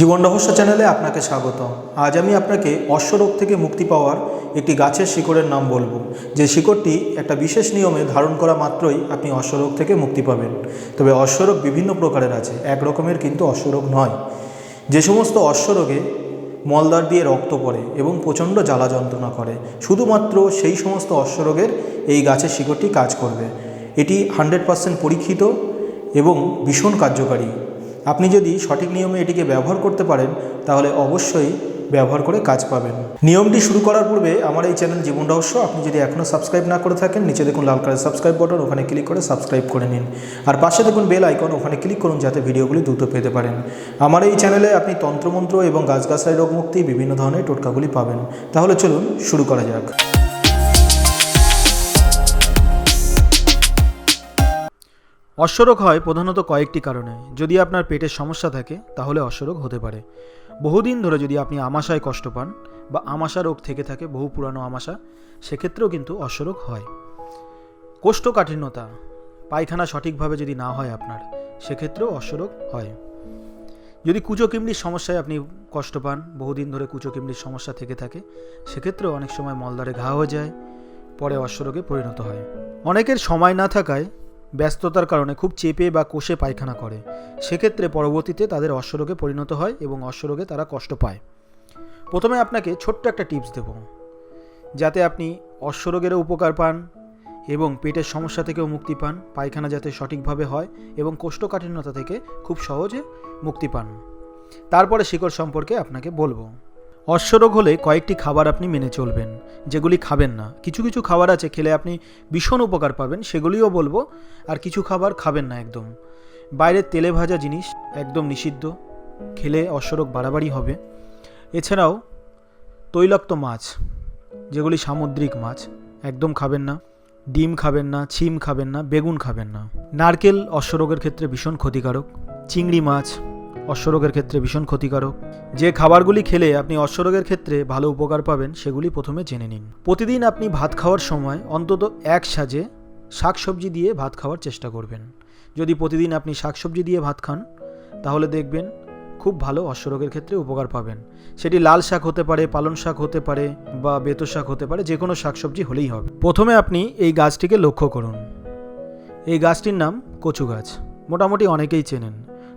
জীবন রহস্য চ্যানেলে আপনাকে স্বাগত আজ আমি আপনাকে অশ্বরোগ থেকে মুক্তি পাওয়ার একটি গাছের শিকড়ের নাম বলব। যে শিকড়টি একটা বিশেষ নিয়মে ধারণ করা মাত্রই আপনি অশ্বরোগ থেকে মুক্তি পাবেন। তবে অশ্বরোগ বিভিন্ন প্রকারের আছে, এক রকমের কিন্তু অশ্বরোগ নয়। যে সমস্ত অশ্বরোগে মলদার দিয়ে রক্ত পড়ে এবং প্রচণ্ড জ্বালা যন্ত্রণা করে, শুধুমাত্র সেই সমস্ত অশ্বরোগের এই গাছের শিকড়টি কাজ করবে। এটি হান্ড্রেড পার্সেন্ট পরীক্ষিত এবং ভীষণ কার্যকারী। আপনি যদি সঠিক নিয়মে এটিকে ব্যবহার করতে পারেন, তাহলে অবশ্যই ব্যবহার করে কাজ পাবেন। নিয়মটি শুরু করার পূর্বে আমার এই চ্যানেল জীবন রহস্য, আপনি যদি এখনও সাবস্ক্রাইব না করে থাকেন, নিচে দেখুন লাল কালার সাবস্ক্রাইব বাটন ওখানে ক্লিক করে সাবস্ক্রাইব করে নিন। আর পাশে দেখুন বেল আইকন ওখানে ক্লিক করুন যাতে ভিডিওগুলি দ্রুত পেতে পারেন। আমার এই চ্যানেলে আপনি তন্ত্রমন্ত্র এবং গাছগাছালি রোগমুক্তি, বিভিন্ন ধরনের টোটকাগুলি পাবেন। তাহলে চলুন শুরু করা যাক। অশ্বরোগ হয় প্রধানত কয়েকটি কারণে। যদি আপনার পেটের সমস্যা থাকে, তাহলে অশ্বরোগ হতে পারে। বহুদিন ধরে যদি আপনি আমাশায় কষ্ট পান বা আমাশা রোগ থেকে থাকে, বহু পুরানো আমাশা, সেক্ষেত্রেও কিন্তু অশ্বরোগ হয়। কোষ্ঠকাঠিন্যতা, পায়খানা সঠিকভাবে যদি না হয় আপনার, সেক্ষেত্রেও অশ্বরোগ হয়। যদি কুচোকিমড়ির সমস্যায় আপনি কষ্ট পান, বহুদিন ধরে কুচোকিমড়ির সমস্যা থেকে থাকে, সেক্ষেত্রেও অনেক সময় মলদারে ঘা হয়ে যায়, পরে অশ্বরোগে পরিণত হয়। অনেকের সময় না থাকায় ব্যস্ততার কারণে খুব চেপে বা কোষে পায়খানা করে। সেক্ষেত্রে পরবর্তীতে তাদের অশ্বরোগে পরিণত হয় এবং অশ্বরোগে তারা কষ্ট পায়। প্রথমে আপনাকে ছোট্ট একটা টিপস দেব। যাতে আপনি অশ্বরোগেরও উপকার পান এবং পেটের সমস্যা থেকেও মুক্তি পান, পায়খানা যাতে সঠিকভাবে হয় এবং কোষ্ঠকাঠিন্যতা থেকে খুব সহজে মুক্তি পান। তারপরে শিকড় সম্পর্কে আপনাকে বলব। অশ্বরোগ হলে কয়েকটি খাবার আপনি মেনে চলবেন, যেগুলি খাবেন না। কিছু কিছু খাবার আছে, খেলে আপনি ভীষণ উপকার পাবেন, সেগুলিও বলব, আর কিছু খাবার খাবেন না একদম। বাইরের তেলে ভাজা জিনিস একদম নিষিদ্ধ, খেলে অশ্বরোগ বাড়াবাড়ি হবে। এছাড়াও তৈলাক্ত মাছ, যেগুলি সামুদ্রিক মাছ, একদম খাবেন না। ডিম খাবেন না, ছিম খাবেন না, বেগুন খাবেন না। নারকেল অশ্বরোগের ক্ষেত্রে ভীষণ ক্ষতিকারক। চিংড়ি মাছ অশ্বরোগের ক্ষেত্রে ভীষণ ক্ষতিকারক। যে খাবারগুলি খেলে আপনি অশ্বরোগের ক্ষেত্রে ভালো উপকার পাবেন, সেগুলি প্রথমে জেনে নিন। প্রতিদিন আপনি ভাত খাওয়ার সময় অন্তত এক সাজে শাকসবজি দিয়ে ভাত খাওয়ার চেষ্টা করবেন। যদি প্রতিদিন আপনি শাকসবজি দিয়ে ভাত খান, তাহলে দেখবেন খুব ভালো অশ্বরোগের ক্ষেত্রে উপকার পাবেন। সেটি লাল শাক হতে পারে, পালং শাক হতে পারে বা বেতো শাক হতে পারে, যে কোনো শাকসবজি হলেই হবে। প্রথমে আপনি এই গাছটিকে লক্ষ্য করুন। এই গাছটির নাম কচু গাছ মোটামুটি অনেকেই চেনেন।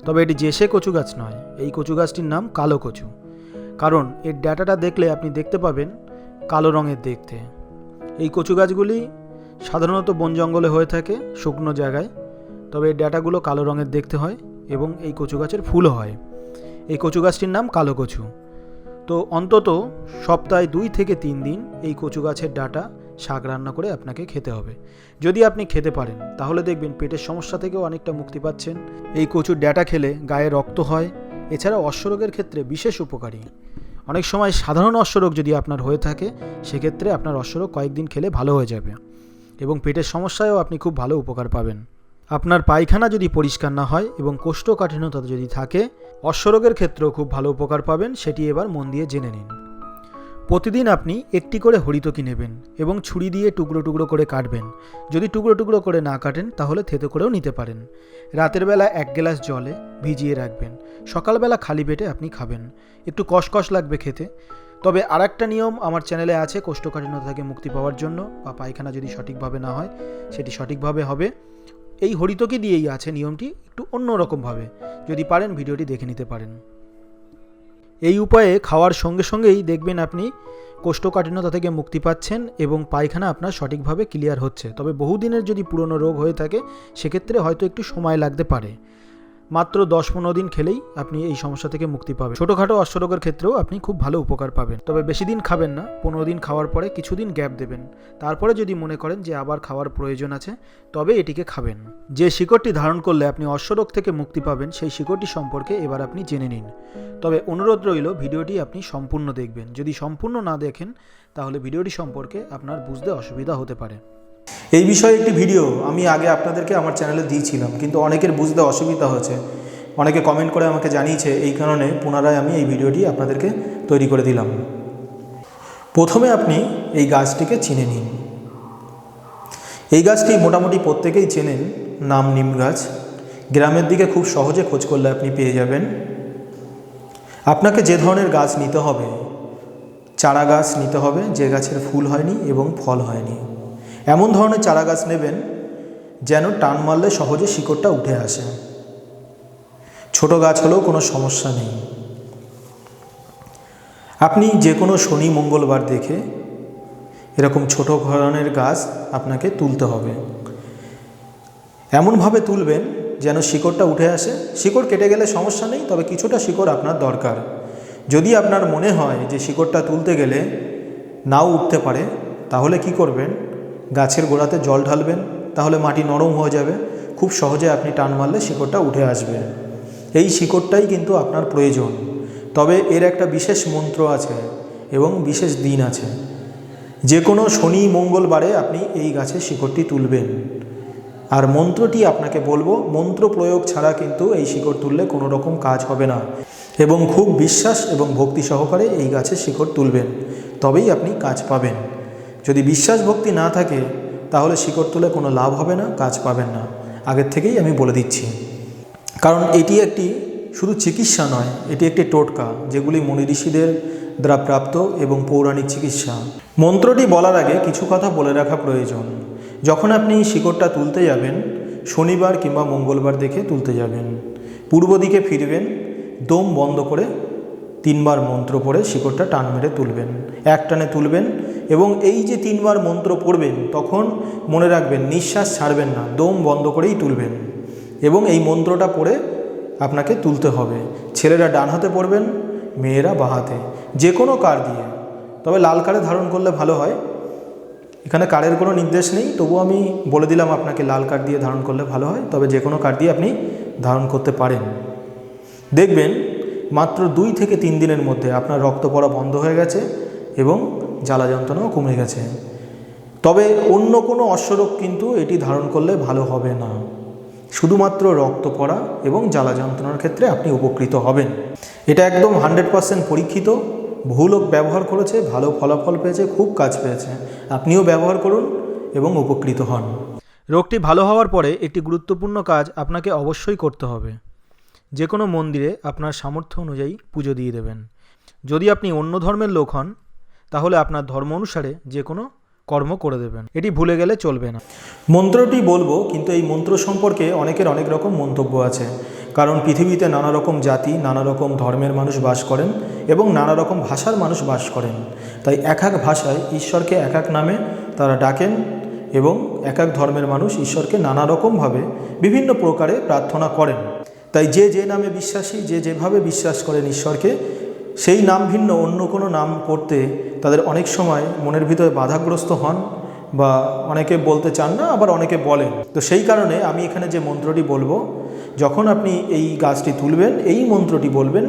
তবে এটি জেসে কচু গাছ নয়, এই কচু গাছটির নাম কালো কচু। কারণ এর ডাটাটা দেখলে আপনি দেখতে পাবেন কালো রঙের দেখতে। এই কচু গাছগুলি সাধারণত বন জঙ্গলে হয়ে থাকে, শুকনো জায়গায়। তবে এই ডাটাগুলো কালো রঙের দেখতে হয় এবং এই কচু গাছের ফুলও হয়। এই কচু গাছটির নাম কালো কচু। তো অন্তত সপ্তাহে দুই থেকে তিন দিন এই কচু গাছের ডাটা শাক রান্না করে আপনাকে খেতে হবে। যদি আপনি খেতে পারেন, তাহলে দেখবেন পেটের সমস্যা থেকেও অনেকটা মুক্তি পাচ্ছেন। এই কচুর ড্যাটা খেলে গায়ে রক্ত হয়, এছাড়া অশ্বরোগের ক্ষেত্রে বিশেষ উপকারী। অনেক সময় সাধারণ অশ্বরোগ যদি আপনার হয়ে থাকে, সেক্ষেত্রে আপনার অশ্বরোগ কয়েকদিন খেলে ভালো হয়ে যাবে এবং পেটের সমস্যায়ও আপনি খুব ভালো উপকার পাবেন। আপনার পায়খানা যদি পরিষ্কার না হয় এবং কোষ্ঠকাঠিন্যতা যদি থাকে, অশ্বরোগের ক্ষেত্রেও খুব ভালো উপকার পাবেন, সেটি এবার মন দিয়ে জেনে নিন। প্রতিদিন আপনি একটি করে হরিতকি নেবেন এবং ছুরি দিয়ে টুকরো টুকরো করে কাটবেন। যদি টুকরো টুকরো করে না কাটেন, তাহলে থেতো করেও নিতে পারেন। রাতের বেলা এক গ্লাস জলে ভিজিয়ে রাখবেন। সকালবেলা খালি পেটে আপনি খাবেন। একটু কষকষ লাগবে খেতে। তবে আর একটা নিয়ম আমার চ্যানেলে আছে, কোষ্ঠকাঠিন্যতা থেকে মুক্তি পাওয়ার জন্য বা পায়খানা যদি সঠিকভাবে না হয়, সেটি সঠিকভাবে হবে। এই হরিতকি দিয়েই আছে নিয়মটি একটু অন্যরকমভাবে। যদি পারেন, ভিডিওটি দেখে নিতে পারেন। এই উপায়ে খাওয়ার সঙ্গে সঙ্গেই দেখবেন আপনি কোষ্ঠকাঠিন্যতা থেকে মুক্তি পাচ্ছেন এবং পায়খানা আপনার সঠিকভাবে ক্লিয়ার হচ্ছে। তবে বহুদিনের যদি পুরনো রোগ হয়ে থাকে, সেক্ষেত্রে হয়তো একটু সময় লাগতে পারে। মাত্র দশ পনেরো দিন খেলেই আপনি এই সমস্যা থেকে মুক্তি পাবেন। ছোটোখাটো অশ্বরোগের ক্ষেত্রেও আপনি খুব ভালো উপকার পাবেন। তবে বেশি দিন খাবেন না, পনেরো দিন খাওয়ার পরে কিছুদিন গ্যাপ দেবেন। তারপরে যদি মনে করেন যে আবার খাওয়ার প্রয়োজন আছে, তবে এটিকে খাবেন। যে শিকড়টি ধারণ করলে আপনি অশ্বরোগ থেকে মুক্তি পাবেন, সেই শিকড়টি সম্পর্কে এবার আপনি জেনে নিন। তবে অনুরোধ রইল, ভিডিওটি আপনি সম্পূর্ণ দেখবেন। যদি সম্পূর্ণ না দেখেন, তাহলে ভিডিওটি সম্পর্কে আপনার বুঝতে অসুবিধা হতে পারে। এই বিষয়ে একটি ভিডিও আমি আগে আপনাদেরকে আমার চ্যানেলে দিয়েছিলাম, কিন্তু অনেকের বুঝতে অসুবিধা হয়েছে। অনেকে কমেন্ট করে আমাকে জানিয়েছে, এই কারণে পুনরায় আমি এই ভিডিওটি আপনাদেরকে তৈরি করে দিলাম। প্রথমে আপনি এই গাছটিকে চিনে নিন। এই গাছটি মোটামুটি প্রত্যেকেই চেনেন, নাম নিম গাছ। গ্রামের দিকে খুব সহজে খোঁজ করলে আপনি পেয়ে যাবেন। আপনাকে যে ধরনের গাছ নিতে হবে, চারা গাছ নিতে হবে, যে গাছের ফুল হয়নি এবং ফল হয়নি। এমন ধরনের চারা গাছ নেবেন যেন টান মারলে সহজে শিকড়টা উঠে আসে। ছোট গাছ হলেও কোনো সমস্যা নেই। আপনি যে কোনো শনি, মঙ্গলবার দেখে এরকম ছোট ধরনের গাছ আপনাকে তুলতে হবে। এমনভাবে তুলবেন যেন শিকড়টা উঠে আসে। শিকড় কেটে গেলে সমস্যা নেই, তবে কিছুটা শিকড় আপনার দরকার। যদি আপনার মনে হয় যে শিকড়টা তুলতে গেলে নাও উঠতে পারে, তাহলে কি করবেন? গাছের গোড়াতে জল ঢালবেন, তাহলে মাটি নরম হয়ে যাবে। খুব সহজে আপনি টান মারলে শিকড়টা উঠে আসবে। এই শিকড়টাই কিন্তু আপনার প্রয়োজন। তবে এর একটা বিশেষ মন্ত্র আছে এবং বিশেষ দিন আছে। যে কোনো শনি মঙ্গলবারে আপনি এই গাছের শিকড়টি তুলবেন। আর মন্ত্রটি আপনাকে বলব, মন্ত্র প্রয়োগ ছাড়া কিন্তু এই শিকড় তুললে কোনো রকম কাজ হবে না। এবং খুব বিশ্বাস এবং ভক্তি সহকারে এই গাছের শিকড় তুলবেন, তবেই আপনি কাজ পাবেন। যদি বিশ্বাস ভক্তি না থাকে, তাহলে শিকড় তুলে কোনো লাভ হবে না, কাজ পাবেন না। আগের থেকেই আমি বলে দিচ্ছি। কারণ এটি একটি শুধু চিকিৎসা নয়, এটি একটি টোটকা, যেগুলি মনি ঋষিদের দ্বারা প্রাপ্ত এবং পৌরাণিক চিকিৎসা। মন্ত্রটি বলার আগে কিছু কথা বলে রাখা প্রয়োজন। যখন আপনি শিকড়টা তুলতে যাবেন, শনিবার কিংবা মঙ্গলবার দেখে তুলতে যাবেন। পূর্ব দিকে ফিরবেন, দম বন্ধ করে তিনবার মন্ত্র পড়ে শিকড়টা টান মেরে তুলবেন। এক টানে তুলবেন এবং এই যে তিনবার মন্ত্র পড়বেন, তখন মনে রাখবেন নিঃশ্বাস ছাড়বেন না, দম বন্ধ করেই তুলবেন। এবং এই মন্ত্রটা পড়ে আপনাকে তুলতে হবে। ছেলেরা ডান হাতে পড়বেন, মেয়েরা বাঁ হাতে। যে কোনো কার দিয়ে। তবে লাল কারে ধারণ করলে ভালো হয়। এখানে কারের কোনো নির্দেশ নেই তবু আমি বলে দিলাম আপনাকে লাল কার্ড দিয়ে ধারণ করলে ভালো হয়। তবে যে কোনো কার্ড দিয়ে আপনি ধারণ করতে পারেন। দেখবেন, মাত্র দুই থেকে তিন দিনের মধ্যে আপনার রক্ত পড়া বন্ধ হয়ে গেছে এবং জ্বালা যন্ত্রণাও কমে গেছে। তবে অন্য কোনো অশ্বরোগ কিন্তু এটি ধারণ করলে ভালো হবে না। শুধুমাত্র রক্ত পড়া এবং জ্বালা যন্ত্রণার ক্ষেত্রে আপনি উপকৃত হবেন। এটা একদম হান্ড্রেড পারসেন্ট পরীক্ষিত বহু ব্যবহার করেছে, ভালো ফলাফল পেয়েছে, খুব কাজ পেয়েছে। আপনিও ব্যবহার করুন এবং উপকৃত হন। রোগটি ভালো হওয়ার পরে একটি গুরুত্বপূর্ণ কাজ আপনাকে অবশ্যই করতে হবে। যে কোনো মন্দিরে আপনার সামর্থ্য অনুযায়ী পুজো দিয়ে দেবেন। যদি আপনি অন্য ধর্মের লোক হন তাহলে আপনার ধর্ম অনুসারে যে কোনো কর্ম করে দেবেন। এটি ভুলে গেলে চলবে না। মন্ত্রটি বলব, কিন্তু এই মন্ত্র সম্পর্কে অনেকের অনেক রকম মন্তব্য আছে। কারণ পৃথিবীতে নানা রকম জাতি, নানা রকম ধর্মের মানুষ বাস করেন এবং নানা রকম ভাষার মানুষ বাস করেন। তাই এক এক ভাষায় ঈশ্বরকে এক এক নামে তারা ডাকেন এবং এক এক ধর্মের মানুষ ঈশ্বরকে নানা রকমভাবে বিভিন্ন প্রকারে প্রার্থনা করেন। তাই যে যে নামে বিশ্বাসী, যে যেভাবে বিশ্বাস করেন ঈশ্বরকে সেই নাম ভিন্ন, অন্য কোনো নাম করতে তাদের অনেক সময় মনের ভিতরে বাধাগ্রস্ত হন বা অনেকে বলতে চান না, আবার অনেকে বলেন। তো সেই কারণে আমি এখানে যে মন্ত্রটি বলব, যখন আপনি এই গাছটি তুলবেন, এই মন্ত্রটি বলবেন,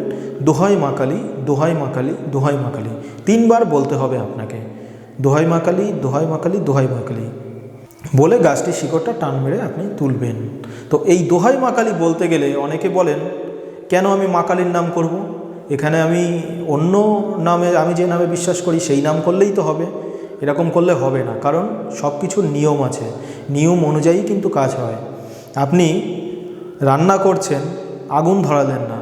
দোহাই মা মাকালি দোহাই মা মাকালি দোহাই মা মাকালি তিনবার বলতে হবে আপনাকে। দোহাই মা মাকালি দোহাই মা মাকালি দোহাই মা মাকালি বলে গাছটির শিকড়টা টান মেরে আপনি তুলবেন। তো এই দোহাই মা মাকালি বলতে গেলে অনেকে বলেন, কেন আমি মাকালির নাম করব। এখানে আমি অন্য নামে, আমি যে নামে বিশ্বাস করি সেই নাম করলেই তো হবে। এরকম করলে হবে না, কারণ সব কিছুর নিয়ম আছে। নিয়ম অনুযায়ী কিন্তু কাজ হয়। আপনি রান্না করছেন, আগুন ধরালেন না।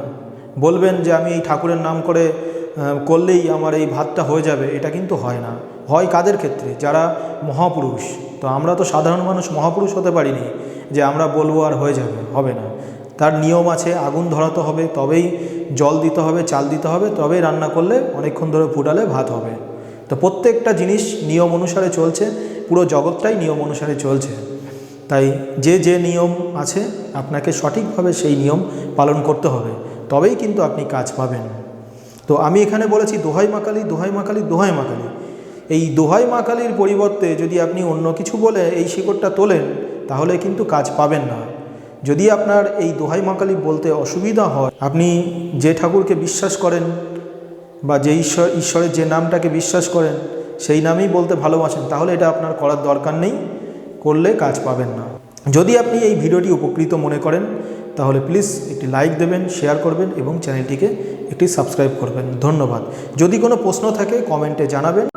বলবেন যে আমি এই ঠাকুরের নাম করে করলেই আমার এই ভাতটা হয়ে যাবে, এটা কিন্তু হয় না। হয় কাদের ক্ষেত্রে? যারা মহাপুরুষ। তো আমরা তো সাধারণ মানুষ, মহাপুরুষ হতে পারিনি যে আমরা বলব আর হয়ে যাবে, হবে না। তার নিয়ম আছে, আগুন ধরাতে হবে, তবেই জল দিতে হবে, চাল দিতে হবে, তবেই রান্না করলে অনেকক্ষণ ধরে ফুটালে ভাত হবে। তো প্রত্যেকটা জিনিস নিয়ম অনুসারে চলছে, পুরো জগৎটাই নিয়ম অনুসারে চলছে। তাই যে যে নিয়ম আছে, আপনাকে সঠিকভাবে সেই নিয়ম পালন করতে হবে, তবেই কিন্তু আপনি কাজ পাবেন। তো আমি এখানে বলেছি দোহাই মাকালি দোহাই মাকালি দোহাই মাকালি এই দোহাই মাকালির পরিবর্তে যদি আপনি অন্য কিছু বলে এই শিকড়টা তোলেন, তাহলে কিন্তু কাজ পাবেন না। যদি আপনার এই দোহাই মাকালি বলতে অসুবিধা হয়, আপনি যে ঠাকুরকে বিশ্বাস করেন বা যে ঈশ্বর, ঈশ্বরের যে নামটাকে বিশ্বাস করেন, সেই নামেই বলতে ভালোবাসেন, তাহলে এটা আপনার করার দরকার নেই, করলে কাজ পাবেন না। যদি আপনি এই ভিডিওটি উপকৃত মনে করেন, তাহলে প্লিজ একটি লাইক দেবেন, শেয়ার করবেন এবং চ্যানেলটিকে একটি সাবস্ক্রাইব করবেন। ধন্যবাদ। যদি কোনো প্রশ্ন থাকে, কমেন্টে জানাবেন।